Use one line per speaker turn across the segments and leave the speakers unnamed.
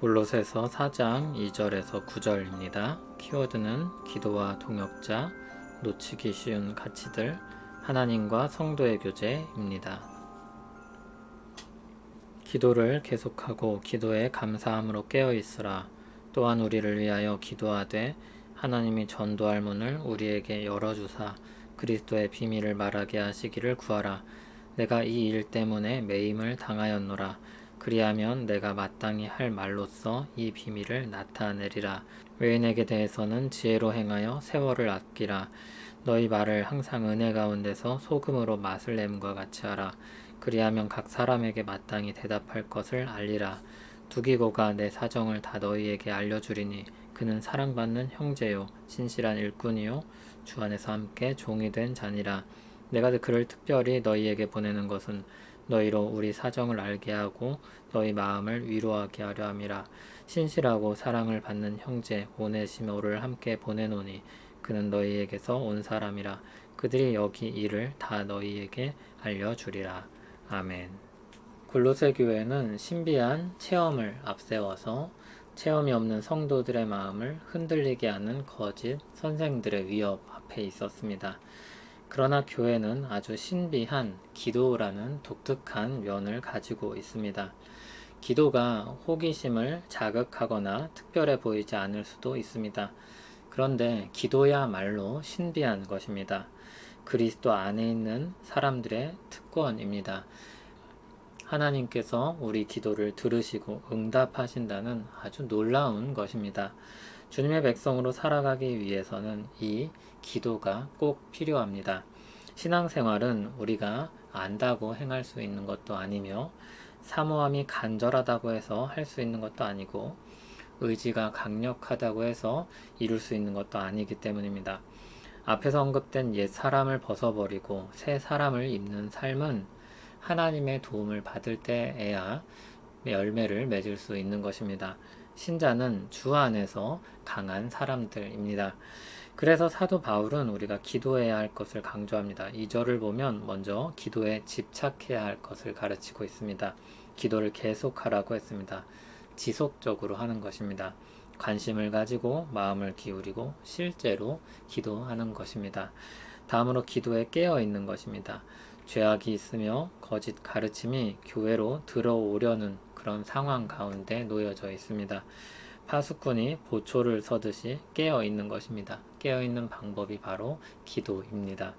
골로새서 4장 2절에서 9절입니다. 키워드는 기도와 동역자, 놓치기 쉬운 가치들, 하나님과 성도의 교제입니다. 기도를 계속하고 기도에 감사함으로 깨어 있으라. 또한 우리를 위하여 기도하되 하나님이 전도할 문을 우리에게 열어주사 그리스도의 비밀을 말하게 하시기를 구하라. 내가 이 일 때문에 매임을 당하였노라. 그리하면 내가 마땅히 할 말로써 이 비밀을 나타내리라. 외인에게 대해서는 지혜로 행하여 세월을 아끼라. 너희 말을 항상 은혜 가운데서 소금으로 맛을 내음과 같이 하라. 그리하면 각 사람에게 마땅히 대답할 것을 알리라. 두기고가 내 사정을 다 너희에게 알려주리니 그는 사랑받는 형제요 신실한 일꾼이요 주 안에서 함께 종이 된 자니라. 내가 그를 특별히 너희에게 보내는 것은 너희로 우리 사정을 알게 하고 너희 마음을 위로하게 하려 함이라. 신실하고 사랑을 받는 형제 오네시모를 함께 보내노니 그는 너희에게서 온 사람이라. 그들이 여기 일을 다 너희에게 알려주리라. 아멘. 골로새 교회는 신비한 체험을 앞세워서 체험이 없는 성도들의 마음을 흔들리게 하는 거짓 선생들의 위협 앞에 있었습니다. 그러나 교회는 아주 신비한 기도라는 독특한 면을 가지고 있습니다. 기도가 호기심을 자극하거나 특별해 보이지 않을 수도 있습니다. 그런데 기도야말로 신비한 것입니다. 그리스도 안에 있는 사람들의 특권입니다. 하나님께서 우리 기도를 들으시고 응답하신다는 아주 놀라운 것입니다. 주님의 백성으로 살아가기 위해서는 이 기도가 꼭 필요합니다. 신앙생활은 우리가 안다고 행할 수 있는 것도 아니며 사모함이 간절하다고 해서 할 수 있는 것도 아니고 의지가 강력하다고 해서 이룰 수 있는 것도 아니기 때문입니다. 앞에서 언급된 옛 사람을 벗어버리고 새 사람을 입는 삶은 하나님의 도움을 받을 때에야 열매를 맺을 수 있는 것입니다. 신자는 주 안에서 강한 사람들입니다. 그래서 사도 바울은 우리가 기도해야 할 것을 강조합니다. 이 절을 보면 먼저 기도에 집착해야 할 것을 가르치고 있습니다. 기도를 계속하라고 했습니다. 지속적으로 하는 것입니다. 관심을 가지고 마음을 기울이고 실제로 기도하는 것입니다. 다음으로 기도에 깨어 있는 것입니다. 죄악이 있으며 거짓 가르침이 교회로 들어오려는 그런 상황 가운데 놓여져 있습니다. 파수꾼이 보초를 서듯이 깨어 있는 것입니다. 깨어 있는 방법이 바로 기도입니다.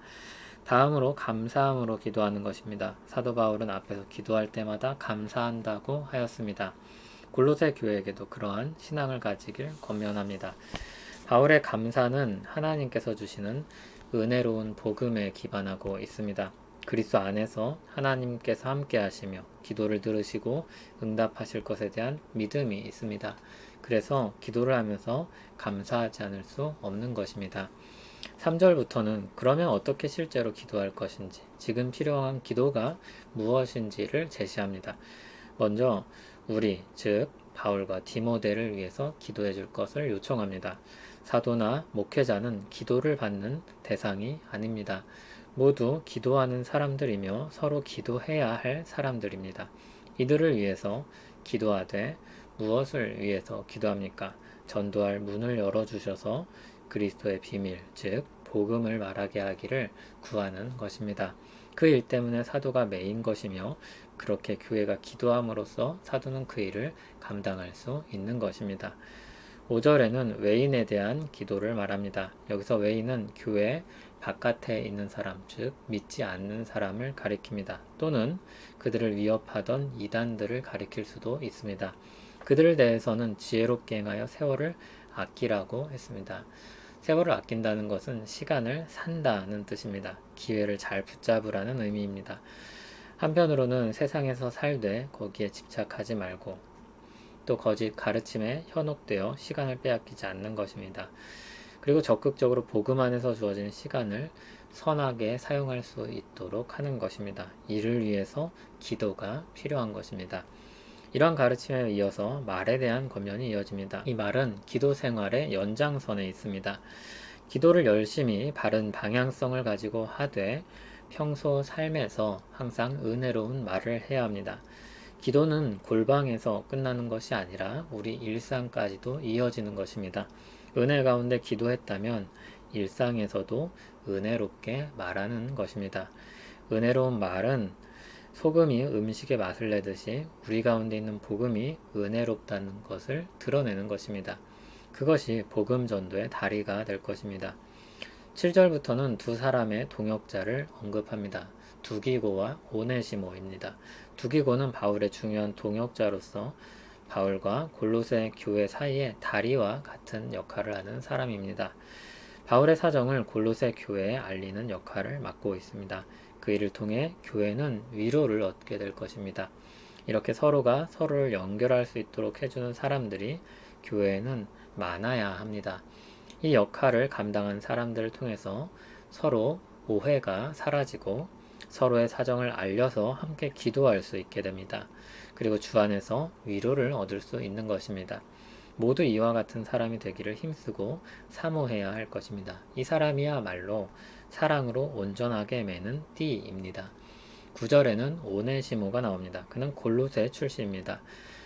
다음으로 감사함으로 기도하는 것입니다. 사도 바울은 앞에서 기도할 때마다 감사한다고 하였습니다. 골로새 교회에게도 그러한 신앙을 가지길 권면합니다. 바울의 감사는 하나님께서 주시는 은혜로운 복음에 기반하고 있습니다. 그리스도 안에서 하나님께서 함께 하시며 기도를 들으시고 응답하실 것에 대한 믿음이 있습니다. 그래서 기도를 하면서 감사하지 않을 수 없는 것입니다. 3절부터는 그러면 어떻게 실제로 기도할 것인지, 지금 필요한 기도가 무엇인지를 제시합니다. 먼저 우리, 즉 바울과 디모데를 위해서 기도해 줄 것을 요청합니다. 사도나 목회자는 기도를 받는 대상이 아닙니다. 모두 기도하는 사람들이며 서로 기도해야 할 사람들입니다. 이들을 위해서 기도하되 무엇을 위해서 기도합니까? 전도할 문을 열어주셔서 그리스도의 비밀, 즉, 복음을 말하게 하기를 구하는 것입니다. 그 일 때문에 사도가 메인 것이며, 그렇게 교회가 기도함으로써 사도는 그 일을 감당할 수 있는 것입니다. 5절에는 외인에 대한 기도를 말합니다. 여기서 외인은 교회 바깥에 있는 사람, 즉 믿지 않는 사람을 가리킵니다. 또는 그들을 위협하던 이단들을 가리킬 수도 있습니다. 그들을 대해서는 지혜롭게 행하여 세월을 아끼라고 했습니다. 세월을 아낀다는 것은 시간을 산다는 뜻입니다. 기회를 잘 붙잡으라는 의미입니다. 한편으로는 세상에서 살되 거기에 집착하지 말고 또 거짓 가르침에 현혹되어 시간을 빼앗기지 않는 것입니다. 그리고 적극적으로 복음 안에서 주어진 시간을 선하게 사용할 수 있도록 하는 것입니다. 이를 위해서 기도가 필요한 것입니다. 이러한 가르침에 이어서 말에 대한 권면이 이어집니다. 이 말은 기도 생활의 연장선에 있습니다. 기도를 열심히 바른 방향성을 가지고 하되 평소 삶에서 항상 은혜로운 말을 해야 합니다. 기도는 골방에서 끝나는 것이 아니라 우리 일상까지도 이어지는 것입니다. 은혜 가운데 기도했다면 일상에서도 은혜롭게 말하는 것입니다. 은혜로운 말은 소금이 음식에 맛을 내듯이 우리 가운데 있는 복음이 은혜롭다는 것을 드러내는 것입니다. 그것이 복음 전도의 다리가 될 것입니다. 7절부터는 두 사람의 동역자를 언급합니다. 두기고와 오네시모입니다. 두기고는 바울의 중요한 동역자로서 바울과 골로새 교회 사이의 다리와 같은 역할을 하는 사람입니다. 바울의 사정을 골로새 교회에 알리는 역할을 맡고 있습니다. 그 일을 통해 교회는 위로를 얻게 될 것입니다. 이렇게 서로가 서로를 연결할 수 있도록 해주는 사람들이 교회에는 많아야 합니다. 이 역할을 감당한 사람들을 통해서 서로 오해가 사라지고 서로의 사정을 알려서 함께 기도할 수 있게 됩니다. 그리고 주 안에서 위로를 얻을 수 있는 것입니다. 모두 이와 같은 사람이 되기를 힘쓰고 사모해야 할 것입니다. 이 사람이야말로 사랑으로 온전하게 매는 띠입니다. 9절에는 오네시모가 나옵니다. 그는 골로새 출신입니다.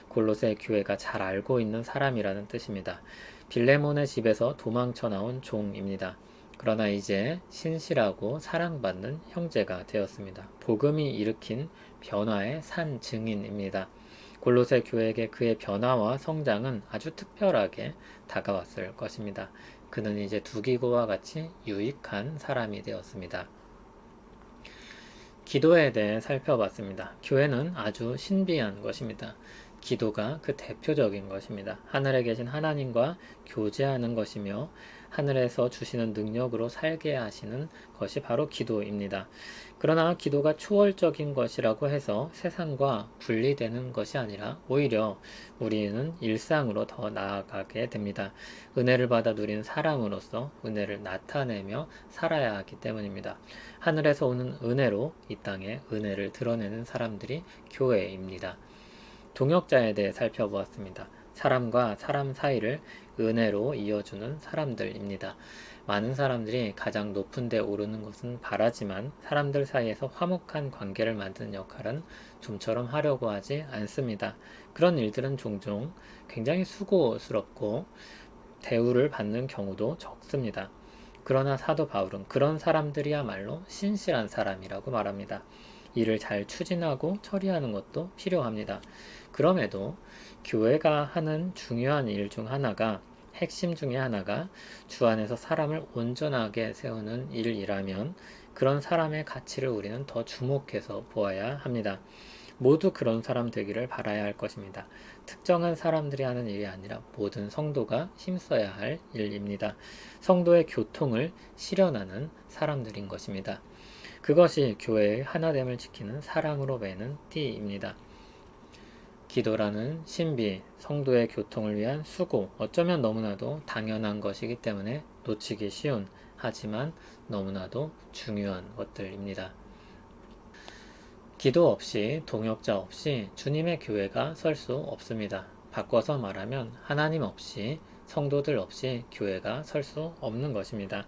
골로새 교회가 잘 알고 있는 사람이라는 뜻입니다. 빌레몬의 집에서 도망쳐 나온 종입니다. 그러나 이제 신실하고 사랑받는 형제가 되었습니다. 복음이 일으킨 변화의 산 증인입니다. 골로새 교회에게 그의 변화와 성장은 아주 특별하게 다가왔을 것입니다. 그는 이제 두기고와 같이 유익한 사람이 되었습니다. 기도에 대해 살펴봤습니다. 교회는 아주 신비한 것입니다. 기도가 그 대표적인 것입니다. 하늘에 계신 하나님과 교제하는 것이며 하늘에서 주시는 능력으로 살게 하시는 것이 바로 기도입니다. 그러나 기도가 초월적인 것이라고 해서 세상과 분리되는 것이 아니라 오히려 우리는 일상으로 더 나아가게 됩니다. 은혜를 받아 누린 사람으로서 은혜를 나타내며 살아야 하기 때문입니다. 하늘에서 오는 은혜로 이 땅에 은혜를 드러내는 사람들이 교회입니다. 동역자에 대해 살펴보았습니다. 사람과 사람 사이를 은혜로 이어주는 사람들입니다. 많은 사람들이 가장 높은 데 오르는 것은 바라지만 사람들 사이에서 화목한 관계를 만드는 역할은 좀처럼 하려고 하지 않습니다. 그런 일들은 종종 굉장히 수고스럽고 대우를 받는 경우도 적습니다. 그러나 사도 바울은 그런 사람들이야말로 신실한 사람이라고 말합니다. 일을 잘 추진하고 처리하는 것도 필요합니다. 그럼에도 교회가 하는 중요한 일 중 하나가 핵심 중의 하나가 주 안에서 사람을 온전하게 세우는 일이라면 그런 사람의 가치를 우리는 더 주목해서 보아야 합니다. 모두 그런 사람 되기를 바라야 할 것입니다. 특정한 사람들이 하는 일이 아니라 모든 성도가 힘써야 할 일입니다. 성도의 교통을 실현하는 사람들인 것입니다. 그것이 교회의 하나됨을 지키는 사랑으로 매는 띠입니다. 기도라는 신비, 성도의 교통을 위한 수고, 어쩌면 너무나도 당연한 것이기 때문에 놓치기 쉬운, 하지만 너무나도 중요한 것들입니다. 기도 없이, 동역자 없이 주님의 교회가 설 수 없습니다. 바꿔서 말하면 하나님 없이, 성도들 없이 교회가 설 수 없는 것입니다.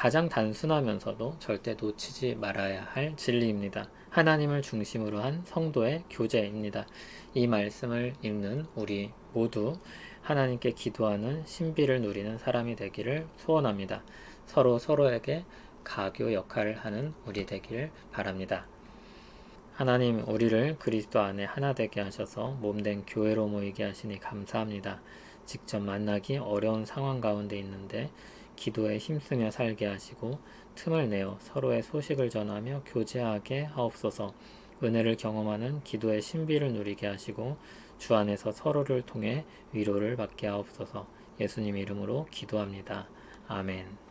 가장 단순하면서도 절대 놓치지 말아야 할 진리입니다. 하나님을 중심으로 한 성도의 교제입니다. 이 말씀을 읽는 우리 모두 하나님께 기도하는 신비를 누리는 사람이 되기를 소원합니다. 서로 서로에게 가교 역할을 하는 우리 되기를 바랍니다. 하나님, 우리를 그리스도 안에 하나 되게 하셔서 몸된 교회로 모이게 하시니 감사합니다. 직접 만나기 어려운 상황 가운데 있는데 기도에 힘쓰며 살게 하시고 틈을 내어 서로의 소식을 전하며 교제하게 하옵소서. 은혜를 경험하는 기도의 신비를 누리게 하시고 주 안에서 서로를 통해 위로를 받게 하옵소서. 예수님 이름으로 기도합니다. 아멘.